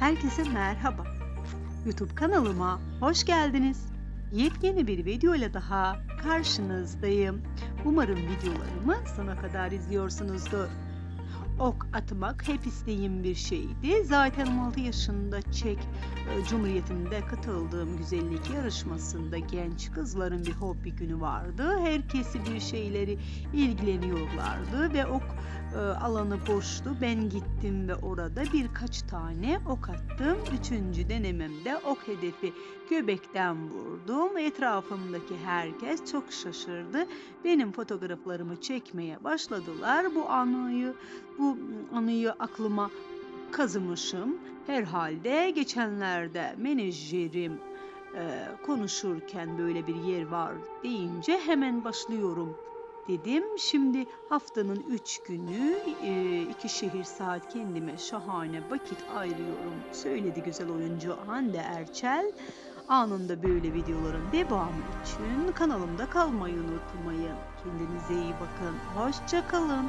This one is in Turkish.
Herkese merhaba. YouTube kanalıma hoş geldiniz. Yepyeni bir video ile daha karşınızdayım. Umarım videolarımı sona kadar izliyorsunuzdur. Ok atmak hep istediğim bir şeydi. Zaten 16 yaşında Çek e, Cumhuriyeti'nde katıldığım güzellik yarışmasında genç kızların bir hobi günü vardı. Herkesi bir şeyleri ilgileniyorlardı ve ok alanı boştu. Ben gittim ve orada birkaç tane ok attım. Üçüncü denememde ok hedefi göbekten vurdum. Etrafımdaki herkes çok şaşırdı. Benim fotoğraflarımı çekmeye başladılar. Bu anıyı bu anıyı aklıma kazımışım. Herhalde geçenlerde menajerim e, konuşurken böyle bir yer var deyince hemen başlıyorum dedim. Şimdi haftanın üç günü e, iki şehir saat kendime şahane vakit ayırıyorum. Söyledi güzel oyuncu Hande Erçel. Anında böyle videoların devamı için kanalımda kalmayı unutmayın. Kendinize iyi bakın. Hoşça kalın.